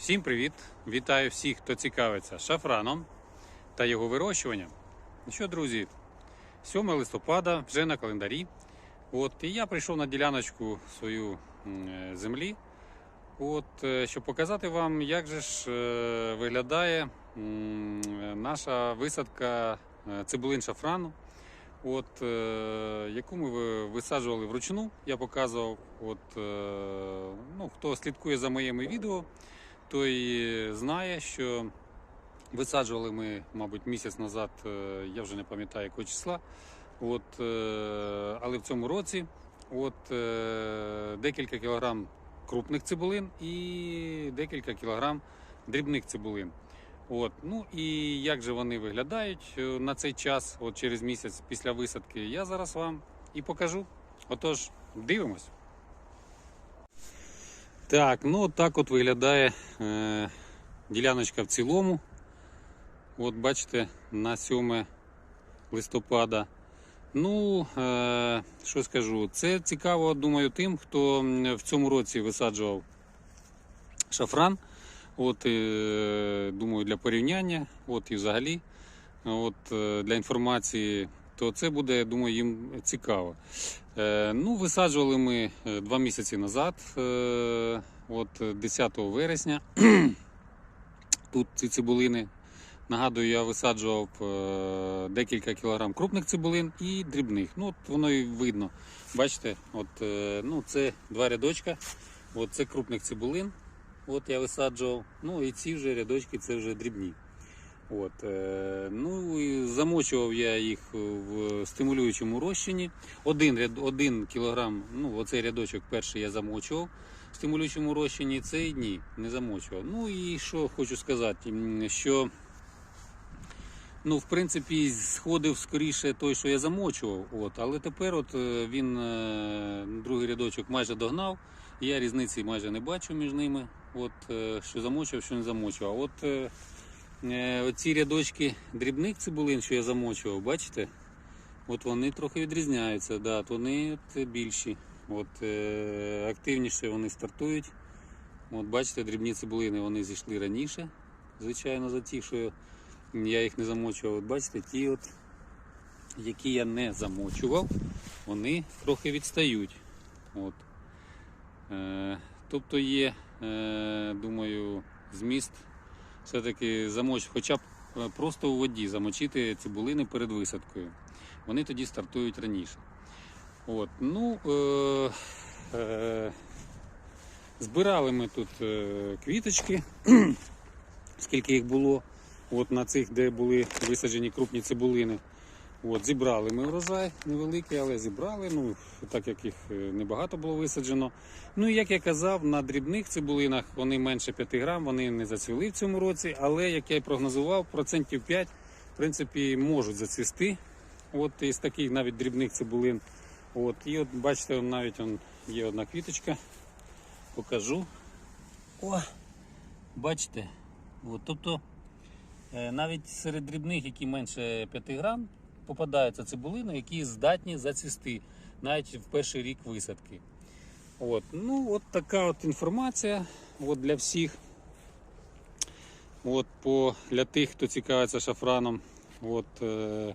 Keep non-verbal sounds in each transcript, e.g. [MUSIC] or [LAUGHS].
Всім привіт! Вітаю всіх, хто цікавиться шафраном та його вирощуванням. Ну що, друзі, 7 листопада вже на календарі. От, і я прийшов на діляночку свою е, землі, от, е, щоб показати вам, як же ж е, виглядає наша висадка цибулин шафрану. От, яку ми висаджували вручну, я показував. От, ну, хто слідкує за моїми відео, той знає, що висаджували ми, мабуть, місяць назад, е, я вже не пам'ятаю якого числа. От, е, але в цьому році от, е, декілька кілограм крупних цибулин і декілька кілограм дрібних цибулин. От, ну і як же вони виглядають е, на цей час, от через місяць після висадки, я зараз вам і покажу. Отож, дивимось. Так, ну так от виглядає е, діляночка в цілому. От бачите, на 7 листопада. Ну, е, що скажу, це цікаво, думаю, тим, хто в цьому році висаджував шафран. От, е, думаю, для порівняння, от і взагалі, от, е, для інформації, то це буде, я думаю, їм цікаво. Е, ну, висаджували ми е, два місяці назад, е, от е, 10 вересня. [CLEARS THROAT] Тут ці цибулини. Нагадую, я висаджував декілька кілограм крупних цибулин і дрібних. Ну, от воно і видно. Бачите, от, ну, це два рядочка. От це крупних цибулин. От я висаджував. Ну і ці вже рядочки це вже дрібні. От, е, ну і замочував я їх в стимулюючому розчині. Один, один кілограм, ну оцей рядочок перший я замочував в стимулюючому розчині, цей ні, не замочував. Ну і що хочу сказати, що ну, в принципі, сходив скоріше той, що я замочував. От, але тепер от е, він е, другий рядочок майже догнав. Я різниці майже не бачу між ними. От, що замочував, що не замочував. От оці рядочки дрібних цибулин, що я замочував, бачите? От вони трохи відрізняються, да, от вони от більші. От, е, активніше вони стартують. От бачите, дрібні цибулини вони зійшли раніше, звичайно, за ті, що я їх не замочував. От бачите, ті, от, які я не замочував, вони трохи відстають. От. Е, тобто є, е, думаю, зміст все-таки замоч, хоча б е, просто у воді замочити цибулини перед висадкою. Вони тоді стартують раніше. От, ну, е, е, збирали ми тут е, квіточки, [CLEARS THROAT] скільки їх було, от на цих, де були висаджені крупні цибулини. От, зібрали ми урожай невеликий, але зібрали, ну, так як їх е, небагато було висаджено. Ну як я казав, на дрібних цибулинах вони менше 5 грам, вони не зацвіли в цьому році, але як я і прогнозував, процентів 5 в принципі можуть зацвісти. От із таких навіть дрібних цибулин. От, і от бачите, навіть он, є одна квіточка. Покажу. О! Бачите? От, тобто е, навіть серед дрібних, які менше 5 грам, попадаються цибулини, які здатні зацвісти навіть в перший рік висадки. От, ну, от така от інформація от для всіх. От по, для тих, хто цікавиться шафраном. От, е, е,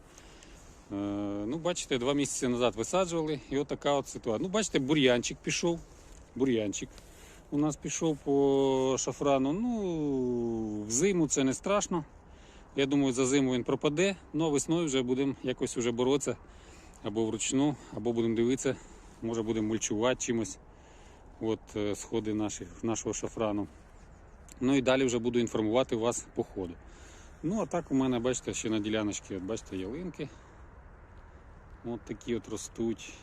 ну, бачите, два місяці назад висаджували, і от така от ситуація. Ну, бачите, бур'янчик пішов. Бур'янчик у нас пішов по шафрану. Ну, взиму це не страшно. Я думаю, за зиму він пропаде, але весною вже будемо якось вже боротися або вручну, або будемо дивитися, може будемо мульчувати чимось. От е, сходи наших, нашого шафрану. Ну і далі вже буду інформувати вас по ходу. Ну, а так у мене, бачите, ще на діляночці, от бачите, ялинки. От такі от ростуть.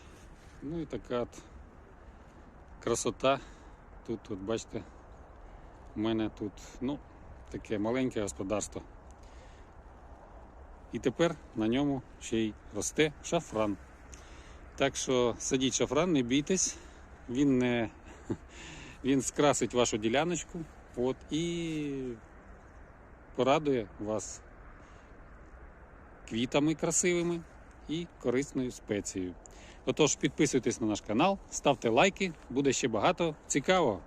Ну і така от красота. Тут, от, бачите, у мене тут ну, таке маленьке господарство. І тепер на ньому ще й росте шафран. Так що садіть шафран, не бійтесь, він не [LAUGHS] він скрасить вашу діляночку от, і порадує вас квітами красивими і корисною спецією. Отож, підписуйтесь на наш канал, ставте лайки, буде ще багато цікавого.